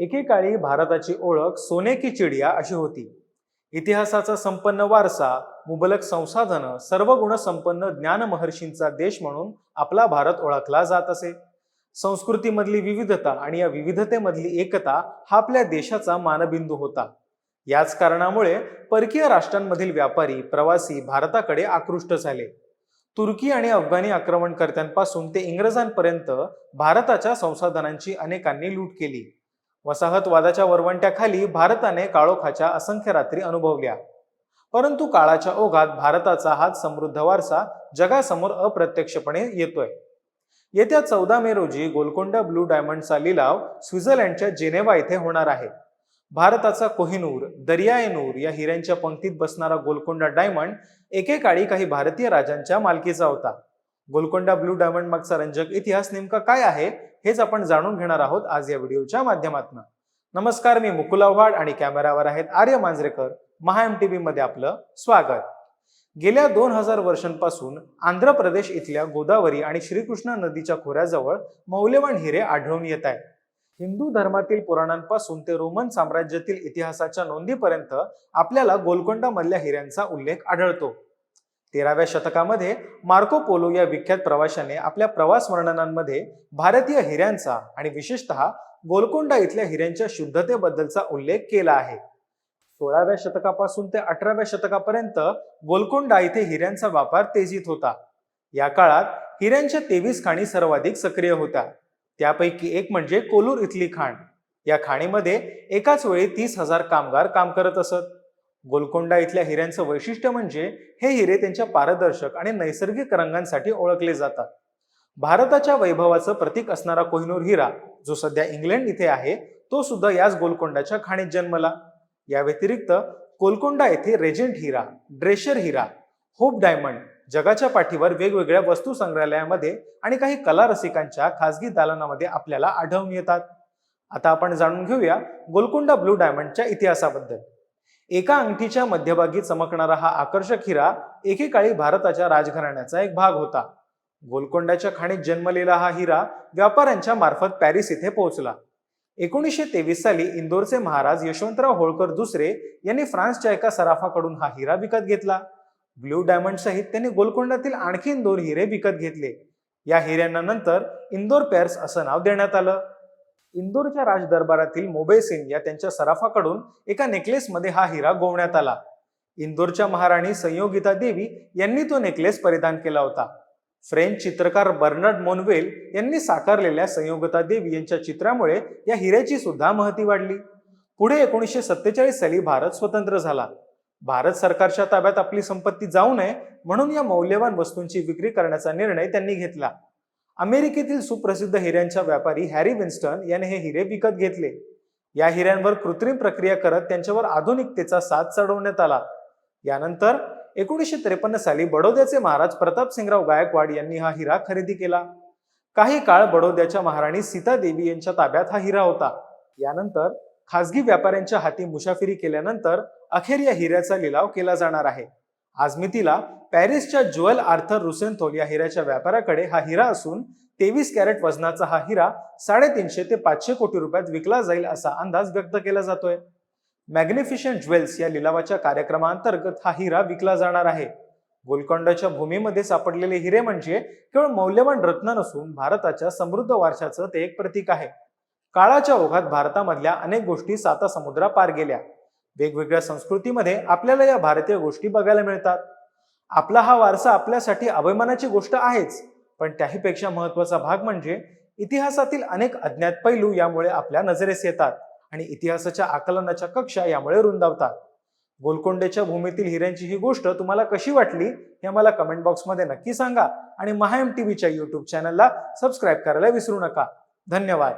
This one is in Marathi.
एकेकाळी भारताची ओळख सोने की चिडिया अशी होती. इतिहासाचा संपन्न वारसा मुबलक संसाधनं सर्व गुणसंपन्न ज्ञानमहर्षींचा देश म्हणून आपला भारत ओळखला जात असे. संस्कृतीमधली विविधता आणि या विविधतेमधली एकता हा आपल्या देशाचा मानबिंदू होता. याच कारणामुळे परकीय राष्ट्रांमधील व्यापारी प्रवासी भारताकडे आकृष्ट झाले. तुर्की आणि अफगाणी आक्रमणकर्त्यांपासून ते इंग्रजांपर्यंत भारताच्या संसाधनांची अनेकांनी लूट केली. वसाहतवादाच्या वरवंट्याखाली भारताने काळोखाच्या असंख्य रात्री अनुभवल्या. परंतु काळाच्या ओघात भारताचा हा समृद्ध वारसा जगासमोर अप्रत्यक्षपणे येतोय. येत्या चौदा मे रोजी गोलकोंडा ब्लू डायमंडचा लिलाव स्वित्झर्लंडच्या जेनेवा येथे होणार आहे. भारताचा कोहिनूर दर्यायनूर या हिऱ्यांच्या पंक्तीत बसणारा गोलकोंडा डायमंड एकेकाळी काही भारतीय राजांच्या मालकीचा होता. गोलकोंडा ब्लू डायमंड मागचा रंजक इतिहास नेमका काय आहे हेच आपण जाणून घेणार आहोत आज या व्हिडिओच्या माध्यमातून. नमस्कार मी मुकुल आव्हाड आणि कॅमेरावर आहेत आर्य मांजरेकर महा एम टी मध्ये आपलं स्वागत. गेल्या दोन हजार वर्षांपासून आंध्र प्रदेश इथल्या गोदावरी आणि श्रीकृष्ण नदीच्या खोऱ्याजवळ मौल्यवान हिरे आढळून येत आहेत. हिंदू धर्मातील पुराणांपासून ते रोमन साम्राज्यातील इतिहासाच्या नोंदीपर्यंत आपल्याला गोलकोंडा मधल्या हिऱ्यांचा उल्लेख आढळतो. तेराव्या शतकामध्ये मार्को पोलो या विख्यात प्रवाशाने आपल्या प्रवास वर्णनांमध्ये भारतीय हिऱ्यांचा आणि विशेषतः गोलकोंडा इथल्या हिऱ्यांच्या शुद्धतेबद्दलचा उल्लेख केला आहे. सोळाव्या शतकापासून ते अठराव्या शतकापर्यंत गोलकोंडा इथे हिऱ्यांचा व्यापार तेजीत होता. या काळात हिऱ्यांच्या तेवीस खाणी सर्वाधिक सक्रिय होत्या. त्यापैकी एक म्हणजे कोलूर इथली खाण. या खाणीमध्ये एकाच वेळी तीस हजार कामगार काम करत असत. गोलकोंडा इथल्या हिऱ्यांचं वैशिष्ट्य म्हणजे हे हिरे त्यांच्या पारदर्शक आणि नैसर्गिक रंगांसाठी ओळखले जातात. भारताच्या वैभवाचं प्रतीक असणारा कोहिनूर हिरा जो सध्या इंग्लंड इथे आहे तो सुद्धा याच गोलकोंडाच्या खाणीत जन्मला. या व्यतिरिक्त गोलकोंडा येथे रेजेंट हिरा ड्रेशर हिरा होप डायमंड जगाच्या पाठीवर वेगवेगळ्या वस्तू संग्रहालयामध्ये आणि काही कला रसिकांच्या खासगी दालनामध्ये आपल्याला आढळून येतात. आता आपण जाणून घेऊया गोलकोंडा ब्लू डायमंडच्या इतिहासाबद्दल. एका अंगठीच्या मध्यभागी चमकणारा हा आकर्षक हिरा एकेकाळी भारताच्या राजघराण्याचा एक भाग होता. गोलकोंडाच्या खाणीत जन्मलेला हा हिरा व्यापाऱ्यांच्या मार्फत पॅरिस येथे पोहोचला. एकोणीसशे तेवीस साली इंदोरचे महाराज यशवंतराव होळकर दुसरे यांनी फ्रान्सच्या एका सराफाकडून हा हिरा विकत घेतला. ब्ल्यू डायमंड सहित त्यांनी गोलकोंडातील आणखीन दोन हिरे विकत घेतले. या हिऱ्यांना नंतर इंदोर पेअर्स असं नाव देण्यात आलं. इंदोरच्या राजदरबारातील मोबे सिंग या त्यांच्या सराफाकडून एका नेकलेसमध्ये हा हिरा गोवण्यात आला. इंदोरच्या महाराणी संयोगिता देवी यांनी तो नेकलेस परिधान केला होता. फ्रेंच चित्रकार बर्नर्ड मोनवेल यांनी साकारलेल्या संयोगता देवी यांच्या चित्रामुळे या हिऱ्याची सुद्धा महती वाढली. पुढे एकोणीसशे सत्तेचाळीस साली भारत स्वतंत्र झाला. भारत सरकारच्या ताब्यात आपली संपत्ती जाऊ नये म्हणून या मौल्यवान वस्तूंची विक्री करण्याचा निर्णय त्यांनी घेतला. अमेरिकेतील सुप्रसिद्ध हिऱ्यांच्या व्यापारी हॅरी विन्स्टन याने हे हिरे विकत घेतले. या हिऱ्यांवर कृत्रिम प्रक्रिया करत त्यांच्यावर आधुनिकतेचा साथ चढवण्यात आला. यानंतर एकोणीसशे त्रेपन्न साली बडोद्याचे महाराज प्रताप सिंगराव गायकवाड यांनी हा हिरा खरेदी केला. काही काळ बडोद्याच्या महाराणी सीता देवी यांच्या ताब्यात हा हिरा होता. यानंतर खासगी व्यापाऱ्यांच्या हाती मुसाफिरी केल्यानंतर अखेर या हिऱ्याचा लिलाव केला जाणार आहे. आजमितीला पॅरिसच्या ज्युएल आर्थर रुसेंथोल या हिऱ्याच्या व्यापाऱ्याकडे हा हिरा असून तेवीस कॅरेट वजनाचा हा हिरा साडेतीनशे ते पाचशे कोटी रुपयात विकला जाईल असा अंदाज व्यक्त केला जातोय. मॅग्निफिशंट ज्वेल्स या लिलावाच्या कार्यक्रमाअंतर्गत हा हिरा विकला जाणार आहे. गोलकोंडाच्या भूमीमध्ये सापडलेले हिरे म्हणजे केवळ मौल्यवान रत्न नसून भारताच्या समृद्ध वारशाचं ते एक प्रतीक आहे. काळाच्या ओघात भारतामधल्या अनेक गोष्टी साता समुद्रा पार गेल्या. वेगवेगळ्या संस्कृतीमध्ये आपल्याला या भारतीय गोष्टी बघायला मिळतात. आपला हा वारसा आपल्यासाठी अभिमानाची गोष्ट आहेच पण त्याहीपेक्षा महत्त्वाचा भाग म्हणजे इतिहासातील अनेक अज्ञात पैलू यामुळे आपल्या नजरेस येतात आणि इतिहासाच्या आकलनाच्या कक्षा यामुळे रुंदावतात. गोलकोंडेच्या भूमीतील हिऱ्यांची ही गोष्ट तुम्हाला कशी वाटली हे मला कमेंट बॉक्समध्ये नक्की सांगा आणि महाएम टीव्हीच्या युट्यूब चॅनलला सबस्क्राईब करायला विसरू नका. धन्यवाद.